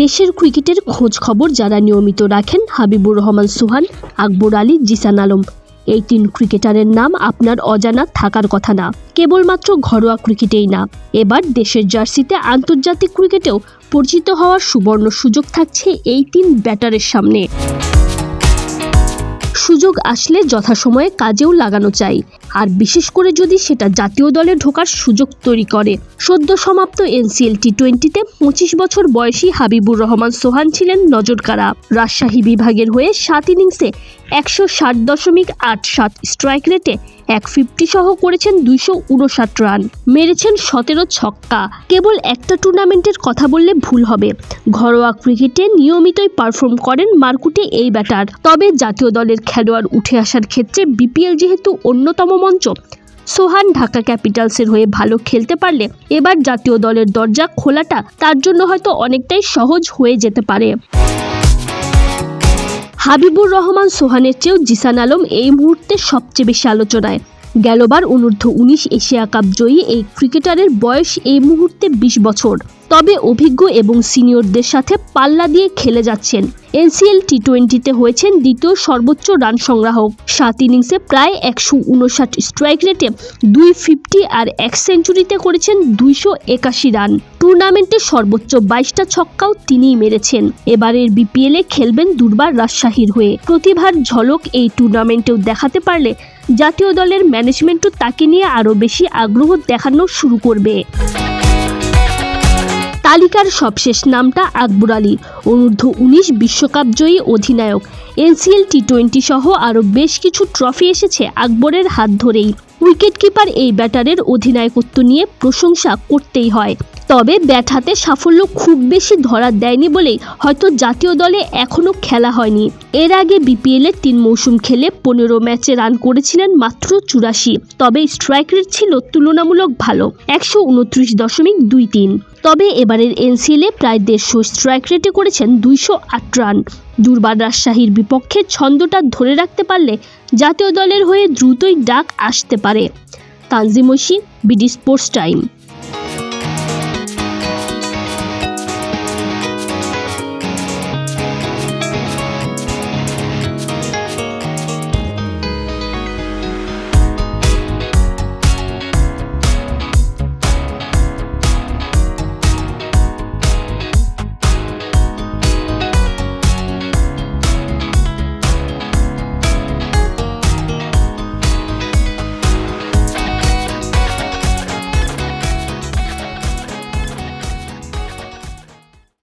দেশের ক্রিকেটের খোঁজ খবর যারা নিয়মিত রাখেন হাবিবুর রহমান সুহান, আকবর আলী, জিসান আলম। এই তিন ক্রিকেটারের নাম আপনার অজানা থাকার কথা না। কেবলমাত্র ঘরোয়া ক্রিকেটেই না। এবার দেশের জার্সিতে আন্তর্জাতিক ক্রিকেটেও পরিচিত হওয়ার সুবর্ণ সুযোগ থাকছে এই তিন ব্যাটারের সামনে। সুযোগ আসলে যথাসময়ে কাজেও লাগানো চাই। আর বিশেষ করে যদি সেটা জাতীয় দলে ঢোকার সুযোগ তৈরি করে। সদ্য সমাপ্ত এনসিএল টি টোয়েন্টিতে পঁচিশ বছর বয়সী হাবিবুর রহমান সোহান ছিলেন নজরকারা রাজশাহী বিভাগের হয়ে সাত ইনিংসে একশো ষাট দশমিক আট সাত স্ট্রাইক রেটে এক ফিফটি সহ করেছেন দুইশো উনষাট রান মেরেছেন সতেরো ছক্কা। কেবল একটা টুর্নামেন্টের কথা বললে ভুল হবে। ঘরোয়া ক্রিকেটে নিয়মিতই পারফর্ম করেন মারকুটে এই ব্যাটার তবে জাতীয় দলের খেলোয়াড় উঠে আসার ক্ষেত্রে বিপিএল যেহেতু অন্যতম মঞ্চ, সোহান ঢাকা ক্যাপিটালসের হয়ে ভালো খেলতে পারলে এবার জাতীয় দলের দরজা খোলাটা তার জন্য হয়তো অনেকটাই সহজ হয়ে যেতে পারে। হাবিবুর রহমান সোহানের চেয়েও জিসান আলম এই মুহূর্তে সবচেয়ে বেশি আলোচনায়। গেলবার অনূর্ধ্ব উনিশ এশিয়া কাপ জয়ী এই ক্রিকেটারের বয়স এই মুহূর্তে বিশ বছর। তবে অভিজ্ঞ এবং সিনিয়রদের সাথে পাল্লা দিয়ে খেলে যাচ্ছেন। এনসিএল টি টোয়েন্টিতে হয়েছেন দ্বিতীয় সর্বোচ্চ রান সংগ্রাহক। সাত ইনিংসে প্রায় একশো উনষাট স্ট্রাইক রেটে দুই ফিফটি আর এক সেঞ্চুরিতে করেছেন দুইশো একাশি রান। টুর্নামেন্টে সর্বোচ্চ বাইশটা ছক্কাও তিনিই মেরেছেন। এবারের বিপিএলে খেলবেন দুর্বার রাজশাহীর হয়ে। প্রতিভার ঝলক এই টুর্নামেন্টেও দেখাতে পারলে জাতীয় দলের ম্যানেজমেন্টও তাকে নিয়ে আরও বেশি আগ্রহ দেখানো শুরু করবে। তালিকার সবশেষ নামটা আকবর আলী, অনূর্ধ্ব উনিশ বিশ্বকাপ জয়ী অধিনায়ক। এনসিএল টি টোয়েন্টি সহ আরও বেশ কিছু ট্রফি এসেছে আকবরের হাত ধরেই। উইকেট কিপার এই ব্যাটারের অধিনায়কত্ব নিয়ে প্রশংসা করতেই হয়। তবে ব্যাট হাতে সাফল্য খুব বেশি ধরা দেয়নি বলেই হয়তো জাতীয় দলে এখনও খেলা হয়নি। এর আগে বিপিএলে তিন মৌসুম খেলে পনেরো ম্যাচে রান করেছিলেন মাত্র চুরাশি, তবে স্ট্রাইক রেট ছিল তুলনামূলক ভালো, একশো উনত্রিশ দশমিক দুই তিন। তবে এবারের এনসিএলে প্রায় দেড়শো স্ট্রাইক রেটে করেছেন দুইশো আট রান। দুর্বার রাজশাহীর বিপক্ষে ছন্দটা ধরে রাখতে পারলে জাতীয় দলের হয়ে দ্রুতই ডাক আসতে পারে। Tanzim Oishi, BD sports time.